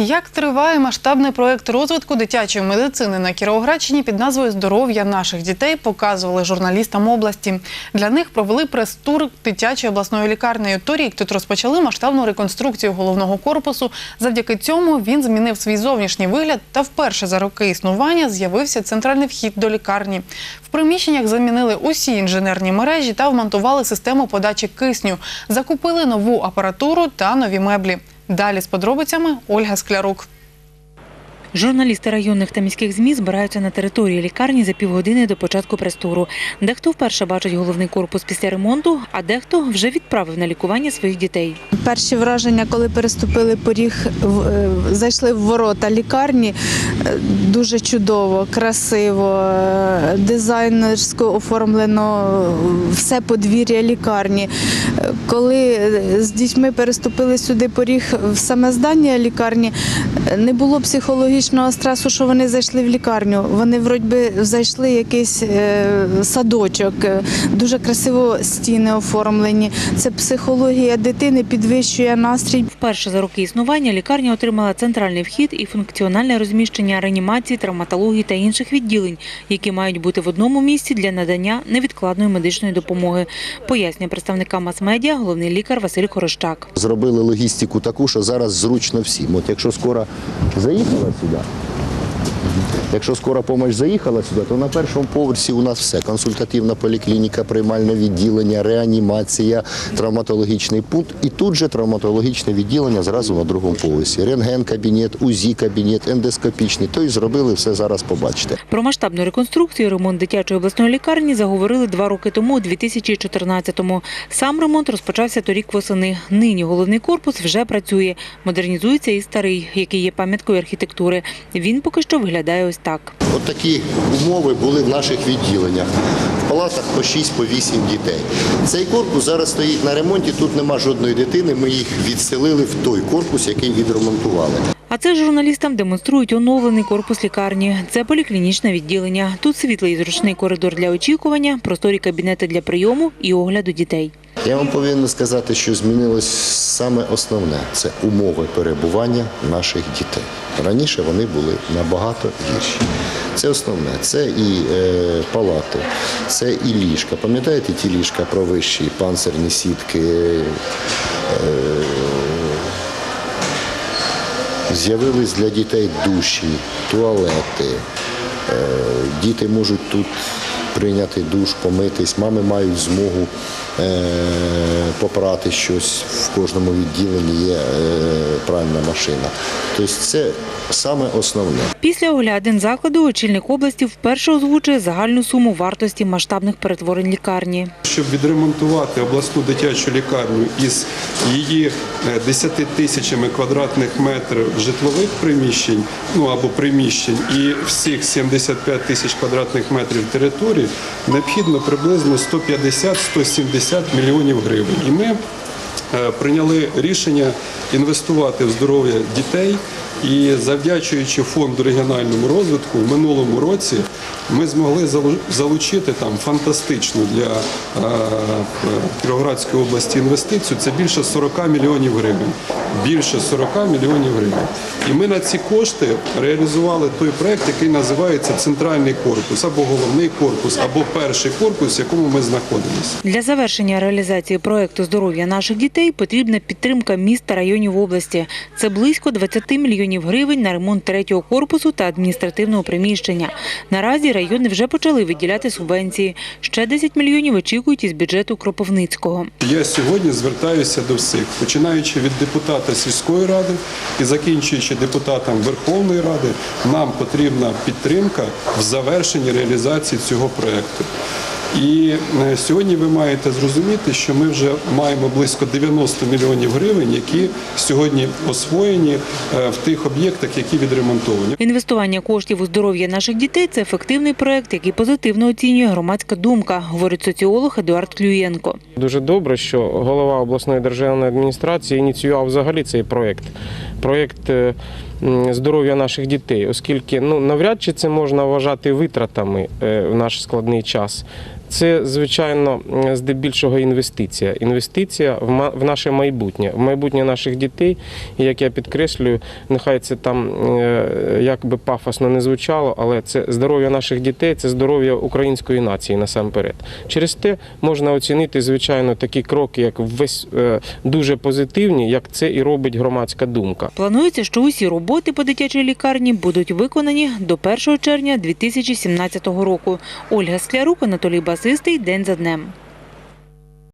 Як триває масштабний проект розвитку дитячої медицини на Кіровоградщині під назвою Здоров'я наших дітей показували журналістам області. Для них провели прес-тур дитячої обласної лікарні. Торік тут розпочали масштабну реконструкцію головного корпусу. Завдяки цьому він змінив свій зовнішній вигляд та вперше за роки існування з'явився центральний вхід до лікарні. В приміщеннях замінили усі інженерні мережі та вмонтували систему подачі кисню. Закупили нову апаратуру та нові меблі. Далі з подробицями Ольга Склярук. Журналісти районних та міських ЗМІ збираються на території лікарні за півгодини до початку прес-туру. Дехто вперше бачить головний корпус після ремонту, а дехто вже відправив на лікування своїх дітей. Перші враження, коли переступили поріг, в- е, зайшли в ворота лікарні, е, дуже чудово, красиво, е, дизайнерсько оформлено все подвір'я лікарні. Коли е, з дітьми переступили сюди поріг в саме здання лікарні, не було психологічного стресу, що вони зайшли в лікарню. Вони вроді зайшли в якийсь е, садочок, е, дуже красиво стіни оформлені. Це психологія дитини підвищує настрій. Вперше за роки існування лікарня отримала центральний вхід і функціональне розміщення реанімації, травматології та інших відділень, які мають бути в одному місці для надання невідкладної медичної допомоги. Пояснює представника мас-медіа головний лікар Василь Хорощак. Зробили логістику таку, що зараз зручно всім. От якщо скоро заїхала сюди, якщо скора допомога заїхала сюди, то на першому поверсі у нас все. Консультативна поліклініка, приймальне відділення, реанімація, травматологічний пункт. І тут же травматологічне відділення зразу на другому поверсі. Рентген-кабінет, УЗІ-кабінет, ендоскопічний. Тобто зробили все зараз побачите. Про масштабну реконструкцію ремонт дитячої обласної лікарні заговорили два роки тому, у 2014-му. Сам ремонт розпочався торік восени. Нині головний корпус вже працює. Модернізується і старий, який є пам'яткою архітектури. Він поки що виглядає ось так. От такі умови були в наших відділеннях. В палатах по 6 по 8 дітей. Цей корпус зараз стоїть на ремонті. Тут нема жодної дитини. Ми їх відселили в той корпус, який відремонтували. А це журналістам демонструють оновлений корпус лікарні. Це поліклінічне відділення. Тут світлий і зручний коридор для очікування, просторі кабінети для прийому і огляду дітей. Я вам повинен сказати, що змінилось саме основне це умови перебування наших дітей. Раніше вони були набагато гірші. Це основне. Це і е, палати, це і ліжка. Пам'ятаєте ті ліжка про вищі, панцирні сітки? Е, З'явились для дітей душі, туалети. Е, Діти можуть тут прийняти душ, помитись. Мами мають змогу е, попрати щось. В кожному відділенні є е, пральна машина. Тобто це саме основне. Після оглядин закладу очільник області вперше озвучує загальну суму вартості масштабних перетворень лікарні. щоб відремонтувати обласну дитячу лікарню із її 10 тисячами квадратних метрів житлових приміщень, ну або приміщень, і всіх 75 тисяч квадратних метрів території, необхідно приблизно 150-170 мільйонів гривень. І ми е, прийняли рішення інвестувати в здоров'я дітей. І завдячуючи фонду регіональному розвитку, в минулому році ми змогли залу- залучити там фантастичну для е, Кіровоградської області інвестицію. Це більше 40 мільйонів гривень. Більше 40 мільйонів гривень. І ми на ці кошти реалізували той проект, який називається Центральний корпус або головний корпус, або перший корпус, в якому ми знаходимося. Для завершення реалізації проекту здоров'я наших дітей потрібна підтримка міст та районів області. Це близько 20 мільйонів гривень на ремонт третього корпусу та адміністративного приміщення. Наразі райони вже почали виділяти субвенції. Ще 10 мільйонів очікують із бюджету Кропивницького. Я сьогодні звертаюся до всіх, починаючи від депутата сільської ради і закінчуючи депутатом Верховної Ради, нам потрібна підтримка в завершенні реалізації цього проекту. І е, сьогодні ви маєте зрозуміти, що ми вже маємо близько 90 мільйонів гривень, які сьогодні освоєні е, в тих об'єктах, які відремонтовані. Інвестування коштів у здоров'я наших дітей це ефективний проект, який позитивно оцінює громадська думка, говорить соціолог Едуард Клюєнко. Дуже добре, що голова обласної державної адміністрації ініціював взагалі цей проєкт. Проєкт е, здоров'я наших дітей, оскільки ну навряд чи це можна вважати витратами в наш складний час. Це, звичайно, здебільшого інвестиція. Інвестиція в наше майбутнє, в майбутнє наших дітей. І як я підкреслюю, нехай це там е, як би пафосно не звучало, але це здоров'я наших дітей, це здоров'я української нації насамперед. Через те можна оцінити, звичайно, такі кроки, як весь е, дуже позитивні, як це і робить громадська думка. Планується, що усі роботи по дитячій лікарні будуть виконані до 1 червня 2017 року. Ольга Склярук, Анатолій Басистий. День за днем.